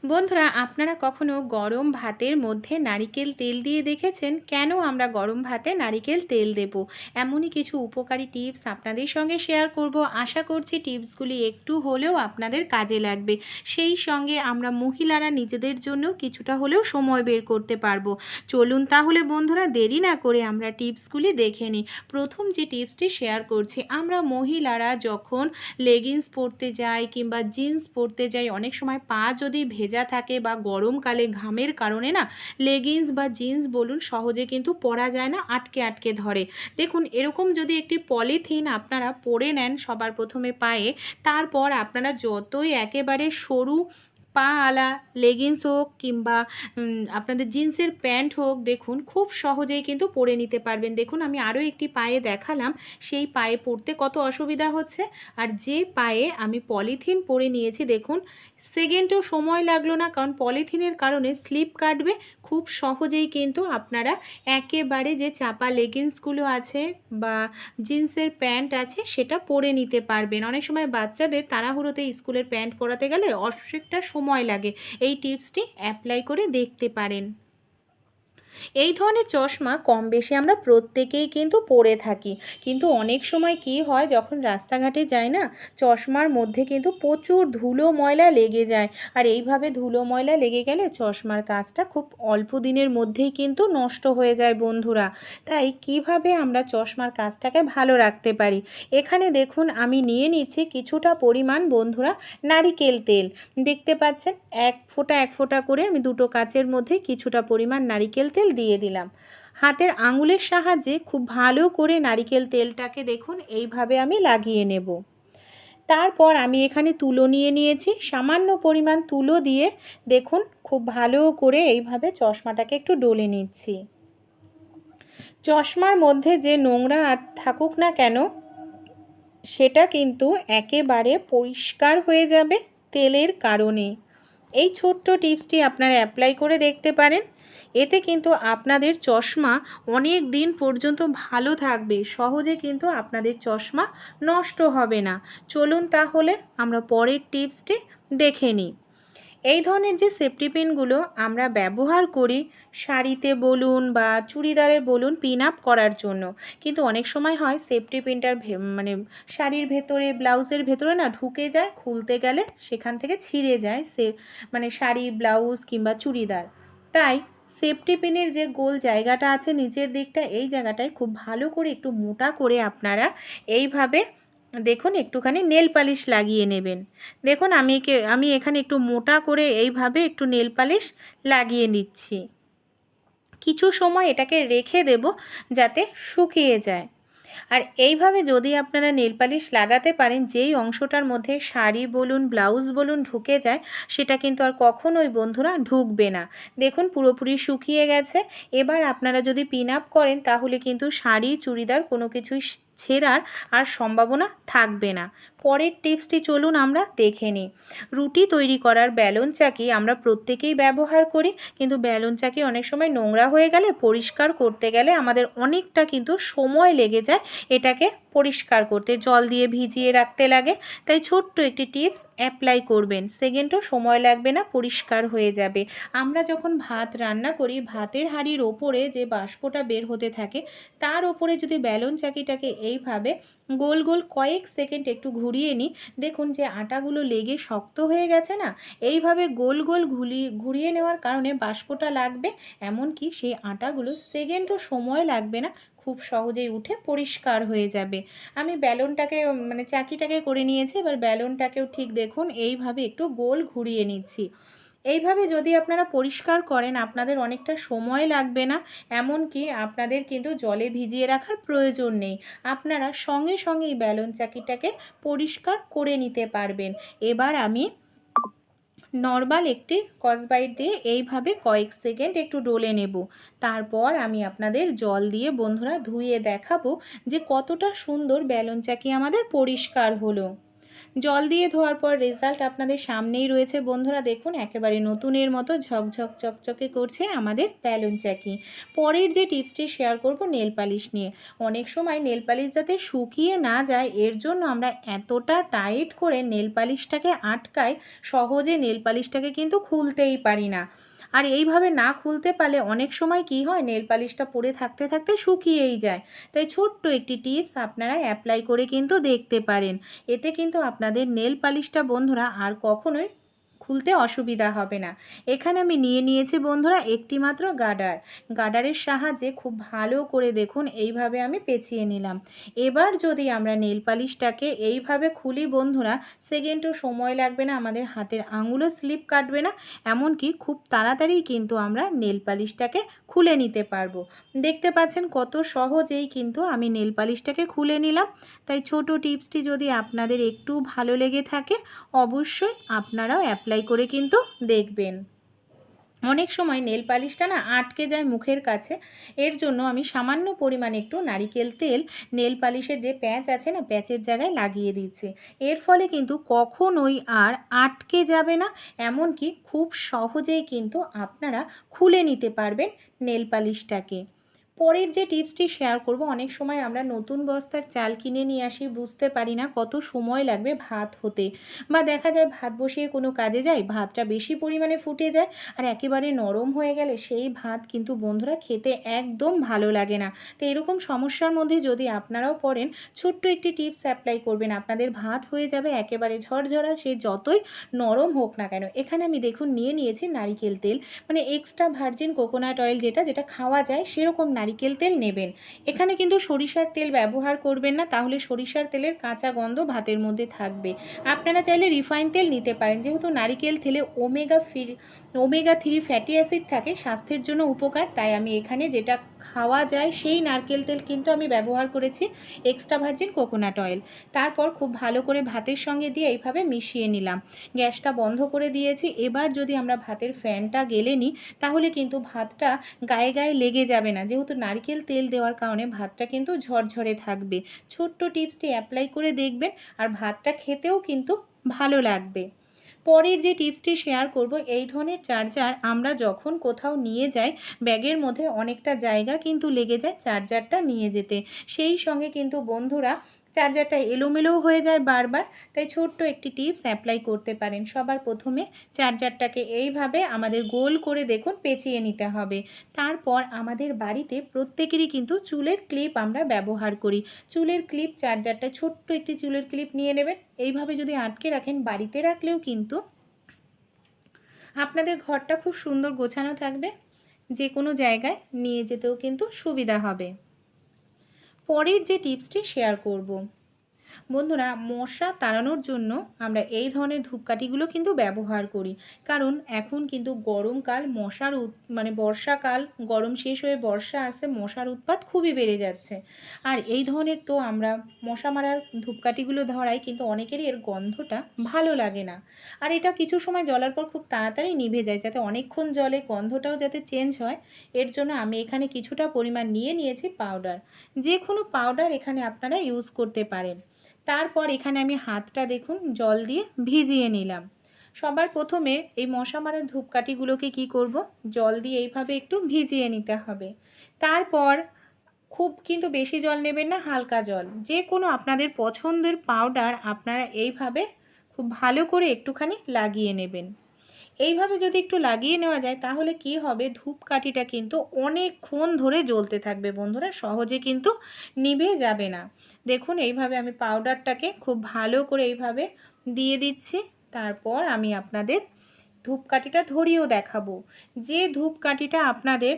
বন্ধুরা, আপনারা কখনো গরম ভাতের মধ্যে নারিকেল তেল দিয়ে দেখেছেন? কেন আমরা গরম ভাতে নারিকেল তেল দেব? এমনই কিছু উপকারী টিপস আপনাদের সঙ্গে শেয়ার করব। আশা করছি টিপসগুলি একটু হলেও আপনাদের কাজে লাগবে। সেই সঙ্গে আমরা মহিলারা নিজেদের জন্য কিছুটা হলেও সময় বের করতে পারব। চলুন তাহলে বন্ধুরা, দেরি না করে আমরা টিপসগুলি দেখে নিই। প্রথম যে টিপসটি শেয়ার করছি, আমরা মহিলারা যখন লেগিংস পরতে যাই কিংবা জিন্স পরতে যাই, অনেক সময় পা যদি ভেজা থাকে বা গরমকালে ঘামের কারণে না লেগিংস বা জিন্স বলুন সহজে কিন্তু পরা যায় না, আটকে আটকে ধরে। দেখুন, এরকম যদি একটি পলিথিন আপনারা পরে নেন সবার প্রথমে পায়ে, তারপর আপনারা যতই একেবারে সরু পা আলা লেগিংস হোক কিংবা আপনাদের জিন্সের প্যান্ট হোক, দেখুন, খুব সহজেই কিন্তু পরে নিতে পারবেন। দেখুন, আমি আরও একটি পায়ে দেখালাম, সেই পায়ে পরতে কত অসুবিধা হচ্ছে। আর যে পায়ে আমি পলিথিন পরে নিয়েছি, দেখুন সেকেন্ডও সময় লাগল না, কারণ পলিথিনের কারণে স্লিপ কাটবে। খুব সহজেই কিন্তু আপনারা একেবারে যে চাপা লেগিংসগুলো আছে বা জিন্সের প্যান্ট আছে, সেটা পরে নিতে পারবেন। অনেক সময় বাচ্চাদের তাড়াহুড়োতে স্কুলের প্যান্ট পরাতে গেলে অনেকটা সময় লাগে। এই টিপসটি অ্যাপ্লাই করে দেখতে পারেন। এই ধরনের চশমা কম বেশি আমরা প্রত্যেকেই কিন্তু পরে থাকি। কিন্তু অনেক সময় কি হয়, যখন রাস্তাঘাটে যাই না, চশমার মধ্যে কিন্তু প্রচুর ধুলো ময়লা লেগে যায়। আর এইভাবে ধুলো ময়লা লেগে গেলে চশমার কাজটা খুব অল্প দিনের মধ্যেই কিন্তু নষ্ট হয়ে যায় বন্ধুরা। তাই কীভাবে আমরা চশমার কাজটাকে ভালো রাখতে পারি? এখানে দেখুন, আমি নিয়ে নিচ্ছি কিছুটা পরিমাণ বন্ধুরা নারিকেল তেল। দেখতে পাচ্ছেন, এক ফোঁটা এক ফোঁটা করে আমি দুটো কাচের মধ্যে কিছুটা পরিমাণ নারিকেল তেল দিয়ে দিলাম। হাতের আঙুলের সাহায্যে খুব ভালো করে নারিকেল তেলটাকে দেখুন, এইভাবে আমি লাগিয়ে নেব। তারপর আমি এখানে তুলো নিয়ে নিয়েছি। সামান্য পরিমাণ তুলো দিয়ে দেখুন, খুব ভালো করে এইভাবে চশমাটাকে একটু ডলে নিচ্ছি। চশমার মধ্যে যে নোংরা থাকুক না কেন, সেটা কিন্তু একেবারে পরিষ্কার হয়ে যাবে তেলের কারণে। এই ছোট্ট টিপসটি আপনারা অ্যাপ্লাই করে দেখতে পারেন। এতে কিন্তু আপনাদের চশমা অনেক দিন পর্যন্ত ভালো থাকবে। সহজে কিন্তু আপনাদের চশমা নষ্ট হবে না। চলুন তাহলে আমরা পরের টিপসটি দেখে নিই। এই ধরনের যে সেফটি পিনগুলো আমরা ব্যবহার করি শাড়িতে বলুন বা চুড়িদারে বলুন পিন আপ করার জন্য। কিন্তু অনেক সময় হয় সেফটি পিনটার মানে শাড়ির ভেতরে, ব্লাউজের ভেতরে না ঢুকে যায়, খুলতে গেলে সেখান থেকে ছিঁড়ে যায় সে মানে শাড়ি, ব্লাউজ কিংবা চুড়িদার। তাই সেফটি পিনের যে গোল জায়গাটা আছে নিচের দিকটা, এই জায়গাটায় খুব ভালো করে একটু মোটা করে আপনারা এইভাবে দেখুন একটুখানি নেল পালিশ লাগিয়ে নেবেন। দেখুন আমি আমি এখানে একটু মোটা করে এইভাবে একটু নেল পালিশ লাগিয়ে নিচ্ছি। কিছু সময় এটাকে রেখে দেব যাতে শুকিয়ে যায়। আর এইভাবে যদি আপনারা নেলপালিশ লাগাতে পারেন, যেই অংশটার মধ্যে শাড়ি বলুন, ব্লাউজ বলুন ঢুকে যায়, সেটা কিন্তু আর কখন ওই বন্ধুরা ঢুকবে না। দেখুন পুরোপুরি শুকিয়ে গেছে। এবার আপনারা যদি পিন আপ করেন, তাহলে কিন্তু শাড়ি, চুড়িদার কোনো কিছুই ছেঁড়ার আর সম্ভাবনা থাকবে না। পরের টিপসটি চলুন আমরা দেখে নিই। রুটি তৈরি করার ব্যালন চাকি আমরা প্রত্যেকেই ব্যবহার করি, কিন্তু ব্যালন চাকি অনেক সময় নোংরা হয়ে গেলে, পরিষ্কার করতে গেলে আমাদের অনেকটা কিন্তু সময় লেগে যায় এটাকে পরিষ্কার করতে। জল দিয়ে ভিজিয়ে রাখতে লাগে। তাই ছোট্ট একটি টিপস অ্যাপ্লাই করবেন। সেকেন্ডও সময় লাগবে না, পরিষ্কার হয়ে যাবে। আমরা যখন ভাত রান্না করি, ভাতের হাঁড়ির ওপরে যে বাষ্পটা বের হতে থাকে, তার ওপরে যদি ব্যালন চাকিটাকে এইভাবে গোল গোল কয়েক সেকেন্ড একটু ঘুরিয়ে নিই। দেখুন যে আটাগুলো লেগে শক্ত হয়ে গেছে না? এইভাবে গোল গোল ঘুলি, ঘুরিয়ে নেওয়ার কারণে বাষ্পটা লাগবে, এমনকি সেই আটাগুলো সেকেন্ডও সময় লাগবে না, খুব সহজেই উঠে পরিষ্কার হয়ে যাবে। আমি ব্যালনটাকে মানে চাকিটাকে করে নিয়েছি, এবার ব্যালনটাকেও ঠিক দেখুন, এইভাবে একটু গোল ঘুরিয়ে নিচ্ছি। এইভাবে যদি আপনারা পরিষ্কার করেন, আপনাদের অনেকটা সময় লাগবে না। এমনকি আপনাদের কিন্তু জলে ভিজিয়ে রাখার প্রয়োজন নেই। আপনারা সঙ্গে সঙ্গে এই ব্যালন চাকিটাকে পরিষ্কার করে নিতে পারবেন। এবার আমি নর্মাল একটি কসবাইট দিয়ে এইভাবে কয়েক সেকেন্ড একটু ডলে নেব। তারপর আমি আপনাদের জল দিয়ে বন্ধুরা ধুয়ে দেখাবো যে কতটা সুন্দর ব্যালন চাকি আমাদের পরিষ্কার হলো। জল দিয়ে ধোয়ার পর রেজাল্ট আপনাদের সামনেই রয়েছে। বন্ধুরা দেখুন, একেবারে নতুনের মতো ঝকঝক চকচকে করছে আমাদের ব্যালুন চাকি। পরের যে টিপসটি শেয়ার করব নেল পালিশ নিয়ে। অনেক সময় নেল পালিশ যাতে শুকিয়ে না যায়, এর জন্য আমরা এতটা টাইট করে নেল পালিশটাকে আটকাই সহজে নেল পালিশটাকে কিন্তু খুলতেই পারি না। আর এইভাবে না খুলতে পারলে অনেক সময় কি হয়, নেল পালিশটা পরে থাকতে থাকতে শুকিয়েই যায়। তাই ছোট্ট একটি টিপস আপনারা অ্যাপ্লাই করে কিন্তু দেখতে পারেন। এতে কিন্তু আপনাদের নেল পালিশটা বন্ধুরা আর কখনোই খুলতে অসুবিধা হবে না। এখানে আমি নিয়ে নিয়েছি বন্ধুরা একটি মাত্র গার্ডার গার্ডারের সাহায্যে খুব ভালো করে দেখুন, এইভাবে আমি পেঁচিয়ে নিলাম। এবার যদি আমরা নেল পালিশটাকে এইভাবে খুলি বন্ধুরা, সেকেন্ডও সময় লাগবে না, আমাদের হাতের আঙুলও স্লিপ কাটবে না, এমনকি খুব তাড়াতাড়ি কিন্তু আমরা নেল পালিশটাকে খুলে নিতে পারব। দেখতে পাচ্ছেন কত সহজেই কিন্তু আমি নেল পালিশটাকে খুলে নিলাম। তাই ছোট টিপসটি যদি আপনাদের একটু ভালো লেগে থাকে, অবশ্যই আপনারাও অ্যাপ্লাই করে কিন্তু দেখবেন। অনেক সময় নেল পালিশটা না আটকে যায় মুখের কাছে, এর জন্য আমি সামান্য পরিমাণে একটু নারিকেল তেল নেল পালিশের যে প্যাচ আছে না প্যাচের জায়গায় লাগিয়ে দিচ্ছি। এর ফলে কিন্তু কখনোই আর আটকে যাবে না, এমনকি খুব সহজেই কিন্তু আপনারা খুলে নিতে পারবেন নেল পালিশটাকে পরের যে টিপসটি শেয়ার করব, অনেক সময় আমরা নতুন বস্তার চাল কিনে নিয়ে আসি, বুঝতে পারি না কত সময় লাগবে ভাত হতে। বা দেখা যায় ভাত বসিয়ে কোনো কাজে যায় ভাতটা বেশি পরিমাণে ফুটে যায় আর একেবারে নরম হয়ে গেলে সেই ভাত কিন্তু বন্ধুরা খেতে একদম ভালো লাগে না। তো এরকম সমস্যার মধ্যে যদি আপনারাও পড়েন, ছোট্ট একটি টিপস অ্যাপ্লাই করবেন। আপনাদের ভাত হয়ে যাবে একেবারে ঝরঝরা, সে যতই নরম হোক না কেন। এখানে আমি দেখুন নিয়ে নিয়েছি নারিকেল তেল। মানে এক্সট্রা ভার্জিন কোকোনাট অয়েল যেটা যেটা খাওয়া যায়, সেরকম নারিকেল তেল নেবেন। এখানে কিন্তু সরিষার তেল ব্যবহার করবেন না, তাহলে সরিষার তেলের কাঁচা গন্ধ ভাতের মধ্যে থাকবে। আপনারা চাইলে রিফাইন তেল নিতে পারেন, যেহেতু নারিকেল তেলে ওমেগা ফি ওমেগা থ্রি ফ্যাটি অ্যাসিড থাকে, স্বাস্থ্যের জন্য উপকার। তাই আমি এখানে যেটা খাওয়া যায়, সেই নারকেল তেল কিন্তু আমি ব্যবহার করেছি, এক্সট্রা ভার্জিন কোকোনাট অয়েল। তারপর খুব ভালো করে ভাতের সঙ্গে দিয়ে এইভাবে মিশিয়ে নিলাম। গ্যাসটা বন্ধ করে দিয়েছি। এবার যদি আমরা ভাতের ফ্যানটা গেলে নিই তাহলে কিন্তু ভাতটা গায়ে গায়ে লেগে যাবে না। যেহেতু নারকেল তেল দেওয়ার কারণে ভাতটা কিন্তু ঝরঝরে থাকবে। ছোট্ট টিপসটি অ্যাপ্লাই করে দেখবেন আর ভাতটা খেতেও কিন্তু ভালো লাগবে। পরের যে টিপসটি শেয়ার করব, এই ধরনের চার্জার আমরা যখন কোথাও নিয়ে যাই, ব্যাগের মধ্যে অনেকটা জায়গা কিন্তু লেগে যায় চার্জারটা নিয়ে যেতে। সেই সঙ্গে কিন্তু বন্ধুরা চার্জারটা এলোমেলোও হয়ে যায় বারবার, তাই ছোট্ট একটি টিপস অ্যাপ্লাই করতে পারেন। সবার প্রথমে চার্জারটাকে এইভাবে আমাদের গোল করে দেখুন, পেঁচিয়ে নিতে হবে। তারপর আমাদের বাড়িতে প্রত্যেকেরই কিন্তু চুলের ক্লিপ আমরা ব্যবহার করি। চুলের ক্লিপ চার্জারটা ছোট্ট একটি চুলের ক্লিপ নিয়ে নেবেন। এইভাবে যদি আটকে রাখেন, বাড়িতে রাখলেও কিন্তু আপনাদের ঘরটা খুব সুন্দর গোছানো থাকবে। যে কোনো জায়গায় নিয়ে যেতেও কিন্তু সুবিধা হবে। পরের যে টিপসটি শেয়ার করব। বন্ধুরা, মশা তাড়ানোর জন্য আমরা এই ধরনের ধূপকাঠিগুলো কিন্তু ব্যবহার করি। কারণ এখন কিন্তু গরমকাল, মশার মানে বর্ষাকাল, গরম শেষ হয়ে বর্ষা আসে, মশার উৎপাত খুবই বেড়ে যাচ্ছে। আর এই ধরনের তো আমরা মশা মারার ধূপকাঠিগুলো ধরাই, কিন্তু অনেকেরই এর গন্ধটা ভালো লাগে না। আর এটা কিছু সময় জ্বলার পর খুব তাড়াতাড়ি নিভে যায়, যাতে অনেকক্ষণ জলে গন্ধটাও যাতে চেঞ্জ হয়। এর জন্য আমি এখানে কিছুটা পরিমাণ নিয়ে নিয়েছি পাউডার। যে কোনো পাউডার এখানে আপনারা ইউজ করতে পারেন। তারপর এখানে আমি হাতটা দেখুন, জল দিয়ে ভিজিয়ে নিলাম। সবার প্রথমে এই মশা মারার ধূপকাঠিগুলোকে কি করব? জল দিয়ে এইভাবে একটু ভিজিয়ে নিতে হবে। তারপর খুব কিন্তু বেশি জল নেবেন না, হালকা জল। যে কোনো আপনাদের পছন্দের পাউডার আপনারা এইভাবে খুব ভালো করে একটুখানি লাগিয়ে নেবেন। এইভাবে যদি একটু লাগিয়ে নেওয়া যায়, তাহলে কি হবে? ধূপকাঠিটা কিন্তু অনেকক্ষণ ধরে জ্বলতে থাকবে বন্ধুরা, সহজে কিন্তু নিভে যাবে না। দেখুন, এইভাবে আমি পাউডারটাকে খুব ভালো করে এইভাবে দিয়ে দিচ্ছি। তারপর আমি আপনাদের ধূপকাঠিটা ধরিয়েও দেখাবো। যে ধূপকাঠিটা আপনাদের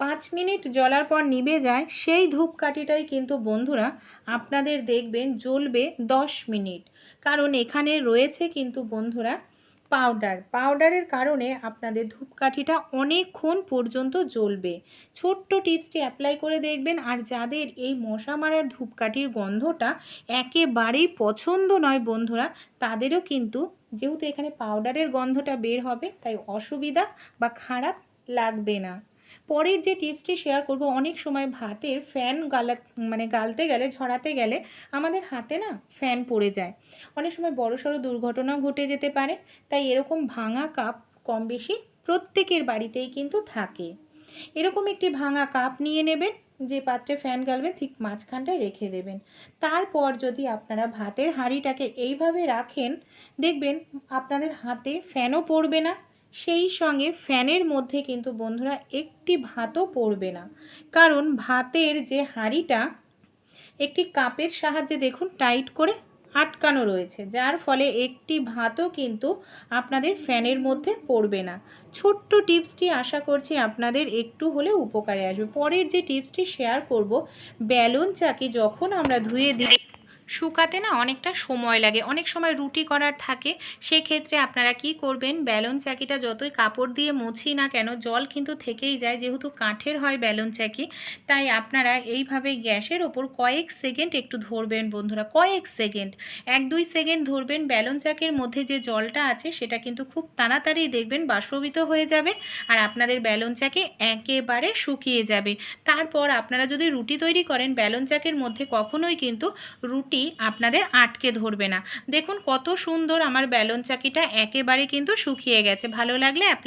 পাঁচ মিনিট জ্বলার পর নিভে যায়, সেই ধূপকাঠিটাই কিন্তু বন্ধুরা আপনাদের দেখবেন জ্বলবে দশ মিনিট। কারণ এখানে রয়েছে কিন্তু বন্ধুরা পাউডার পাউডারের কারণে আপনাদের ধূপকাঠিটা অনেকক্ষণ পর্যন্ত জ্বলবে। ছোট্ট টিপসটি অ্যাপ্লাই করে দেখবেন। আর যাদের এই মশা মারার ধূপকাঠির গন্ধটা একেবারেই পছন্দ নয় বন্ধুরা, তাদেরও কিন্তু যেহেতু এখানে পাউডারের গন্ধটা বের হবে, তাই অসুবিধা বা খারাপ লাগবে না। পরের যে টিপসটি শেয়ার করব, অনেক সময় ভাতের ফ্যান গালা মানে গালতে গেলে, ঝরাতে গেলে আমাদের হাতে না ফ্যান পড়ে যায়। অনেক সময় বড় সড়ো দুর্ঘটনাও ঘটে যেতে পারে, তাই এরকম ভাঙা কাপ কম বেশি প্রত্যেকের বাড়িতেই কিন্তু থাকে। এরকম একটি ভাঙা কাপ নিয়ে নেবেন, যে পাত্রে ফ্যান গালবেন, ঠিক মাঝখানটায় রেখে দেবেন। তারপর যদি আপনারা ভাতের হাঁড়িটাকে এইভাবে রাখেন, দেখবেন আপনাদের হাতে ফ্যানও পড়বে না। সেই সঙ্গে ফ্যানের মধ্যে কিন্তু বন্ধুরা একটি ভাতও পড়বে না। কারণ ভাতের যে হাঁড়িটা, একটি কাপের সাহায্যে দেখুন টাইট করে আটকানো রয়েছে, যার ফলে একটি ভাতও কিন্তু আপনাদের ফ্যানের মধ্যে পড়বে না। ছোট্ট টিপসটি আশা করছি আপনাদের একটু হলে উপকারে আসবে। পরের যে টিপসটি শেয়ার করব, ব্যালন চাকি যখন আমরা ধুয়ে দিই শুকাতে না অনেকটা সময় লাগে। অনেক সময় রুটি করার থাকে। সেক্ষেত্রে আপনারা কি করবেন? ব্যালন চাকিটা যতই কাপড় দিয়ে মুছি না কেন, জল কিন্তু থেকেই যায়, যেহেতু কাঠের হয় ব্যালন চাকি। তাই আপনারা এইভাবে গ্যাসের ওপর কয়েক সেকেন্ড একটু ধরবেন বন্ধুরা, কয়েক সেকেন্ড। এক দুই সেকেন্ড ধরবেন। ব্যালন চাকের মধ্যে যে জলটা আছে, সেটা কিন্তু খুব তাড়াতাড়ি দেখবেন, বাষ্পীভূত হয়ে যাবে আর আপনাদের ব্যালন চাকে একেবারে শুকিয়ে যাবে। তারপর আপনারা যদি রুটি তৈরি করেন, ব্যালন চাকের মধ্যে কখনোই কিন্তু রুটি আপনাদের আটকে ধরবে না। দেখুন কত সুন্দর আমার ব্যালন চাকিটা একেবারে কিন্তু শুকিয়ে গেছে। ভালো লাগলে